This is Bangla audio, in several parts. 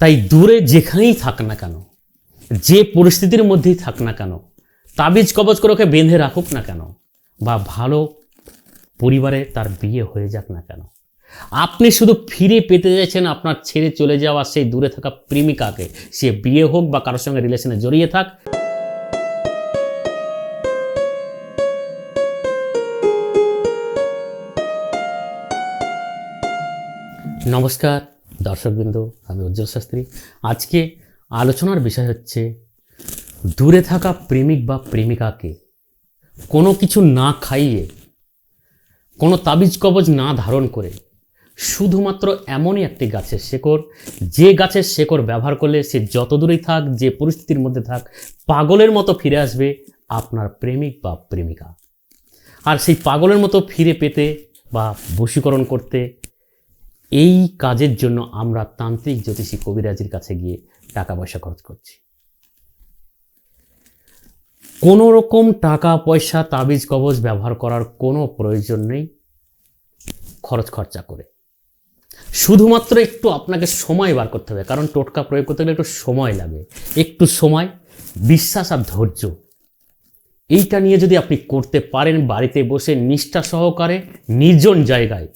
তাই দূরে যেখানেই থাক না কেন, যে পরিস্থিতির মধ্যেই থাক না কেন, তাবিজ কবজ করে ওকে বেঁধে রাখুক না কেন, বা ভালো পরিবারে তার বিয়ে হয়ে যাক না কেন। আপনি শুধু ফিরে পেতে চাইছেন আপনার ছেড়ে চলে যাওয়া সেই দূরে থাকা প্রেমিকাকে, সে বিয়ে হোক বা কারোর সঙ্গে রিলেশনে জড়িয়ে থাক। নমস্কার। দর্শকবৃন্দ আমি উজ্জ্বল শাস্ত্রী। আজকে আলোচনার বিষয় হচ্ছে, দূরে থাকা প্রেমিক বা প্রেমিকাকে কোনো কিছু না খাইয়ে, কোনো তাবিজ কবজ না ধারণ করে, শুধুমাত্র এমনই একটি গাছের শেকড়, যে গাছের শেকড় ব্যবহার করলে সে যত দূরেই থাক, যে পরিস্থিতির মধ্যে থাক, পাগলের মতো ফিরে আসবে আপনার প্রেমিক বা প্রেমিকা। আর সেই পাগলের মতো ফিরে পেতে বা বশীকরণ করতে এই কাজের জন্য আমরা তান্ত্রিক জ্যোতিষী কবিরাজির কাছে গিয়ে টাকা পয়সা খরচ করছি। কোনো রকম টাকা পয়সা তাবিজ, কবজ ব্যবহার করার কোনো প্রয়োজন নেই, খরচ খরচা করে। শুধুমাত্র একটু আপনাকে সময় বার করতে হবে, কারণ টোটকা প্রয়োগ করতে গেলে একটু সময় লাগে। একটু সময়, বিশ্বাস আর ধৈর্য, এইটা নিয়ে যদি আপনি করতে পারেন বাড়িতে বসে নিষ্ঠা সহকারে, নির্জন জায়গায়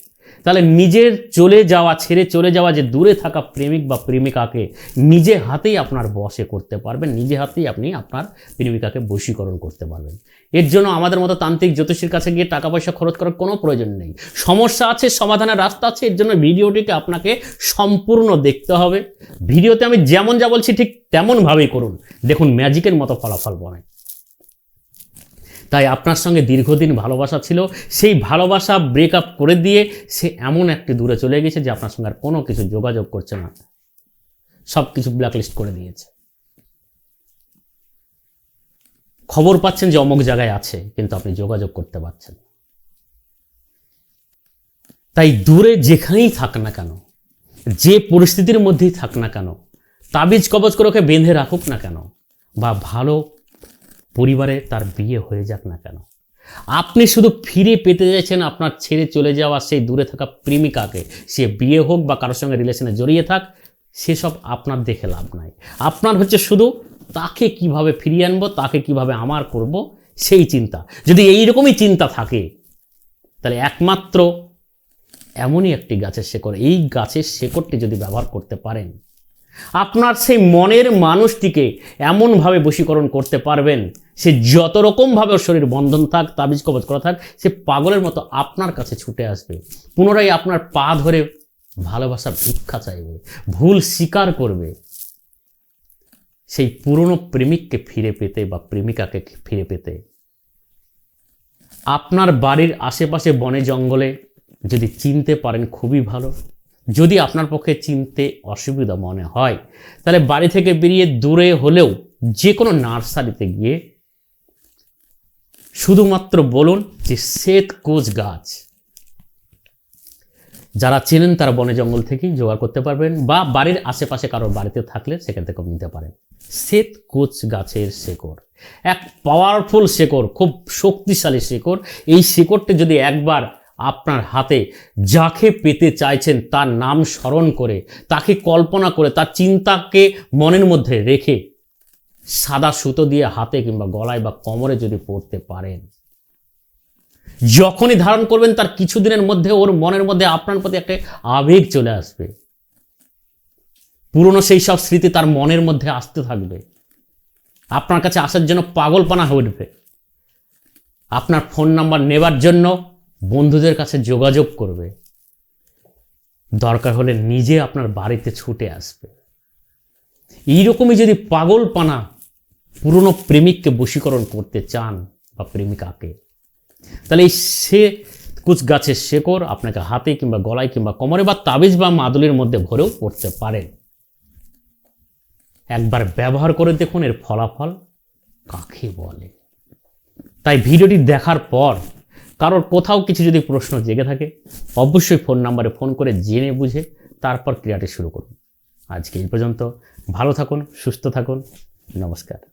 তাহলে নিজের চলে যাওয়া, ছেড়ে চলে যাওয়া, যে দূরে থাকা প্রেমিক বা প্রেমিকাকে নিজে হাতেই আপনার বসে করতে পারবেন, নিজে হাতেই আপনি আপনার প্রেমিকাকে বশীকরণ করতে পারবেন। এর জন্য আমাদের মতো তান্ত্রিক জ্যোতিষীর কাছে গিয়ে টাকা পয়সা খরচ করার কোনো প্রয়োজন নেই। সমস্যা আছে, সমাধানের রাস্তা আছে, এর জন্য ভিডিওটিকে আপনাকে সম্পূর্ণ দেখতে হবে। ভিডিওতে আমি যেমন যা বলছি ঠিক তেমনভাবেই করুন। দেখুন, ম্যাজিকের মতো ফলাফল বনে তাই আপনার সঙ্গে দীর্ঘদিন ভালোবাসা ছিল, সেই ভালোবাসা ব্রেকআপ করে দিয়ে সে এমন একটি দূরে চলে গেছে যে আপনার সঙ্গে আর কোনো কিছু যোগাযোগ করছে না। সব কিছু ব্ল্যাকলিস্ট করে দিয়েছে। খবর পাচ্ছেন যে অমুক জায়গায় আছে, কিন্তু আপনি যোগাযোগ করতে পারছেন তাই দূরে যেখানেই থাক না কেন, যে পরিস্থিতির মধ্যেই থাক না কেন, তাবিজ কবজ করে ওকে বেঁধে রাখুক না কেন, বা ভালো পরিবারে তার বিয়ে হয়ে যাক না কেন? আপনি শুধু ফিরে পেতে চাইছেন আপনার ছেড়ে চলে যাওয়া সেই দূরে থাকা প্রেমিকাকে। সে বিয়ে হোক বা কারোর সঙ্গে রিলেশনে জড়িয়ে থাক, সেসব আপনার দেখে লাভ নাই। আপনার হচ্ছে শুধু তাকে কীভাবে ফিরিয়ে আনব, তাকে কীভাবে আমার করব, সেই চিন্তা। যদি এই রকমই চিন্তা থাকে, তাহলে একমাত্র এমনই একটি গাছের শেকড়। এই গাছের শেকড়টি যদি ব্যবহার করতে পারেন, আপনার সেই মনের মানুষটিকে এমনভাবে বশীকরণ করতে পারবেন সে যত রকমভাবে ওর শরীর বন্ধন থাক, তাবিজ কবজ করা থাক, সে পাগলের মতো আপনার কাছে ছুটে আসবে। পুনরায় আপনার পা ধরে ভালোবাসা ভিক্ষা চাইবে, ভুল স্বীকার করবে। সেই পুরনো প্রেমিককে ফিরে পেতে বা প্রেমিকাকে ফিরে পেতে। আপনার বাড়ির আশেপাশে বনে জঙ্গলে যদি চিনতে পারেন খুবই ভালো। যদি আপনার পক্ষে চিনতে অসুবিধা মনে হয়, তাহলে বাড়ি থেকে বেরিয়ে দূরে হলেও যে কোনো নার্সারিতে গিয়ে শুধুমাত্র বলুন যে শ্বেত কোচ গাছ। যারা চেনেন তারা বনে জঙ্গল থেকেই জোগাড় করতে পারবেন বা বাড়ির আশেপাশে কারোর বাড়িতে থাকলে সেখান থেকেও নিতে পারেন। শ্বেত কোচ গাছের শেকড়। এক পাওয়ারফুল শেকড়, খুব শক্তিশালী শেকড়। এই শেকড়টি যদি একবার আপনার হাতে যাকে পেতে চাইছেন তার নাম স্মরণ করে, তাকে কল্পনা করে, তার চিন্তাকে মনের মধ্যে রেখে সাদা সুতো দিয়ে হাতে কিংবা গলায় বা কোমরে যদি পড়তে পারেন, যখনই ধারণ করবেন তার কিছুদিনের মধ্যে ওর মনের মধ্যে আপনার প্রতি একটা আবেগ চলে আসবে। পুরনো সেই সব স্মৃতি তার মনের মধ্যে আসতে থাকবে। আপনার কাছে আসার জন্য পাগলপানা হয়ে উঠবে। আপনার ফোন নাম্বার নেবার জন্য বন্ধুদের কাছে যোগাযোগ করবে। দরকার হলে নিজে আপনার বাড়িতে ছুটে আসবে। এইরকমই যদি পাগলপানা পুরনো প্রেমিককে বশীকরণ করতে চান বা প্রেমিকাকে। তাহলে এই সে কুচ গাছের শেকড় আপনাকে হাতে কিংবা গলায় কিংবা কোমরে বা তাবিজ বা মাদুলির মধ্যে ভরেও পড়তে পারেন। একবার ব্যবহার করে দেখুন, এর ফলাফল কাকে বলে। তাই ভিডিওটি দেখার পর কারোর কোথাও কিছু যদি প্রশ্ন জেগে থাকে, অবশ্যই ফোন নাম্বারে ফোন করে জেনে বুঝে তারপর ক্রিয়াটি শুরু করুন। আজকে এই পর্যন্ত ভালো থাকুন, সুস্থ থাকুন। নমস্কার।